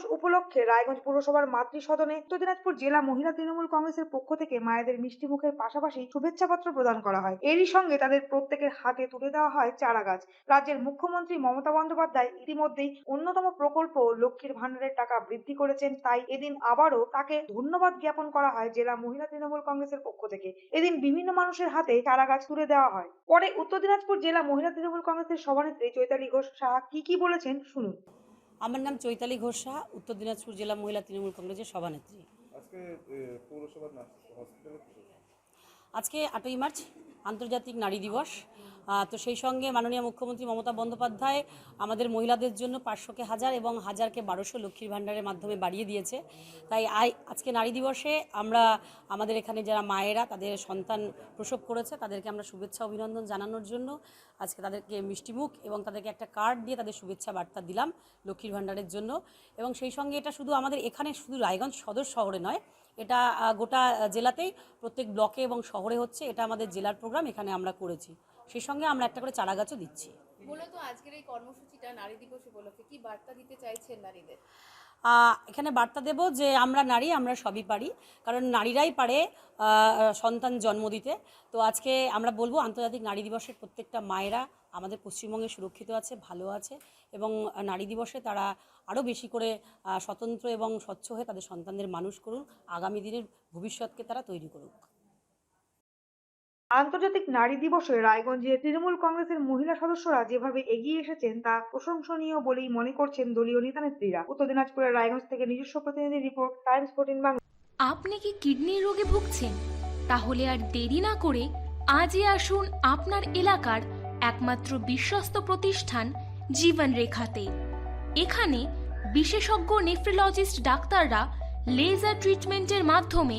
দিবস উপলক্ষে রায়গঞ্জ পুরসভার মাতৃ সদনে উত্তর দিনাজপুর জেলা মহিলা তৃণমূল কংগ্রেসের পক্ষ থেকে মায়েদের মিষ্টি মুখের পাশাপাশি শুভেচ্ছাপত্র প্রদান করা হয়। এরই সঙ্গে তাদের প্রত্যেকের হাতে তুলে দেওয়া হয় চারা গাছ। রাজ্যের মুখ্যমন্ত্রী মমতা বন্দ্যোপাধ্যায় ইতিমধ্যেই অন্যতম প্রকল্প লক্ষ্মীর ভান্ডারের টাকা বৃদ্ধি করেছেন। তাই এদিন আবারও তাকে ধন্যবাদ জ্ঞাপন করা হয় জেলা মহিলা তৃণমূল কংগ্রেসের পক্ষ থেকে। এদিন বিভিন্ন মানুষের হাতে চারা গাছ তুলে দেওয়া হয়। পরে উত্তর দিনাজপুর জেলা মহিলা তৃণমূল কংগ্রেসের সভানেত্রী চৈতালি ঘোষ সাহা কি কি বলেছেন শুনুন। আমার নাম চৈতালি ঘোষা উত্তর দিনাজপুর জেলা মহিলা তৃণমূল কংগ্রেসের সভানেত্রী আজকে হসপিটালে? আজকে আটই মার্চ, আন্তর্জাতিক নারী দিবস। তো সেই সঙ্গে মাননীয় মুখ্যমন্ত্রী মমতা বন্দ্যোপাধ্যায় আমাদের মহিলাদের জন্য পাঁচশোকে হাজার এবং হাজারকে বারোশো লক্ষ্মীর ভাণ্ডারের মাধ্যমে বাড়িয়ে দিয়েছে। তাই আজকে নারী দিবসে আমরা আমাদের এখানে যারা মায়েরা, তাদের সন্তান প্রসব করেছে, তাদেরকে আমরা শুভেচ্ছা, অভিনন্দন জানানোর জন্য আজকে তাদেরকে মিষ্টিমুখ এবং তাদেরকে একটা কার্ড দিয়ে তাদের শুভেচ্ছা বার্তা দিলাম লক্ষ্মীর ভাণ্ডারের জন্য। এবং সেই সঙ্গে এটা শুধু আমাদের এখানে শুধু রায়গঞ্জ সদর শহরে নয় এটা গোটা জেলাতেই প্রত্যেক ব্লকে এবং শহরে হচ্ছে, এটা আমাদের জেলার প্রোগ্রাম, এখানে আমরা করেছি। সেই সঙ্গে আমরা একটা করে চারা গাছও দিচ্ছি। মূলত আজকের এই কর্মসূচিটা নারী দিবস উপলক্ষে কি বার্তা দিতে চাইছেন নারীদের? এখানে বার্তা দেব যে আমরা নারী, আমরা সবই পারি। কারণ নারীরাই পারে সন্তান জন্ম দিতে। তো আজকে আমরা বলব, আন্তর্জাতিক নারী দিবসের প্রত্যেকটা মায়েরা আমাদের পশ্চিমবঙ্গে সুরক্ষিত আছে, ভালো আছে এবং নারী দিবসে তারা আরও বেশি করে স্বতন্ত্র এবং স্বচ্ছ হয়ে তাদের সন্তানদের মানুষ করুন আগামী দিনের ভবিষ্যৎকে তারা তৈরি করুক। আন্তর্জাতিক নারী দিবসে রায়গঞ্জে তৃণমূল কংগ্রেসের মহিলা সদস্যরা যেভাবে এগিয়ে এসেছেন, তা প্রশংসনীয় বলেই মনে করছেন দলীয় নেতা নেত্রীরা উত্তর দিনাজপুরের রায়গঞ্জ থেকে নিজস্ব প্রতিনিধি রিপোর্ট, টাইমস ফোর্টিন বাংলা। আপনি কি কিডনির রোগে ভুগছেন? তাহলে আর দেরি না করে আজই আসুন আপনার এলাকার একমাত্র বিশ্বস্ত প্রতিষ্ঠান জীবন রেখাতে। এখানে বিশেষজ্ঞ নেফ্রোলজিস্ট ডাক্তাররা লেজার ট্রিটমেন্টের মাধ্যমে